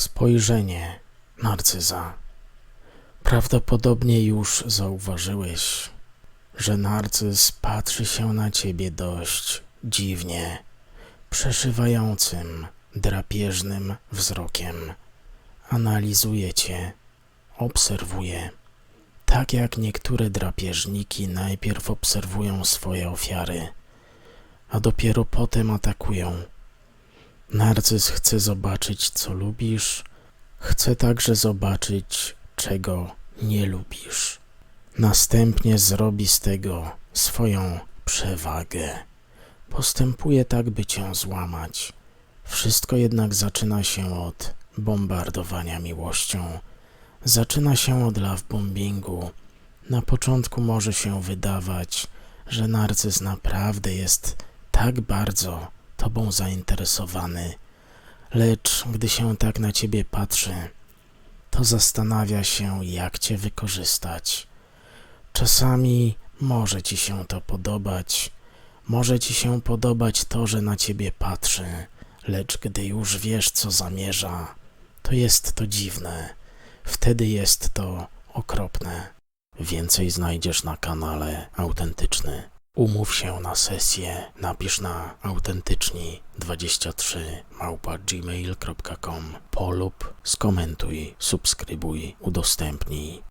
Spojrzenie narcyza. Prawdopodobnie już zauważyłeś, że narcyz patrzy się na ciebie dość dziwnie, przeszywającym, drapieżnym wzrokiem. Analizuje cię, obserwuje. Tak jak niektóre drapieżniki najpierw obserwują swoje ofiary, a dopiero potem atakują. Narcyz chce zobaczyć, co lubisz, chce także zobaczyć, czego nie lubisz. Następnie zrobi z tego swoją przewagę. Postępuje tak, by cię złamać. Wszystko jednak zaczyna się od bombardowania miłością. Zaczyna się od love bombingu. Na początku może się wydawać, że narcyz naprawdę jest tak bardzo tobą zainteresowany, lecz gdy się tak na ciebie patrzy, to zastanawia się, jak cię wykorzystać. Czasami może ci się to podobać, może ci się podobać to, że na ciebie patrzy, lecz gdy już wiesz, co zamierza, to jest to dziwne. Wtedy jest to okropne. Więcej znajdziesz na kanale Autentyczny. Umów się na sesję, napisz na autentyczni23 małpa gmail.com polub, skomentuj, subskrybuj, udostępnij.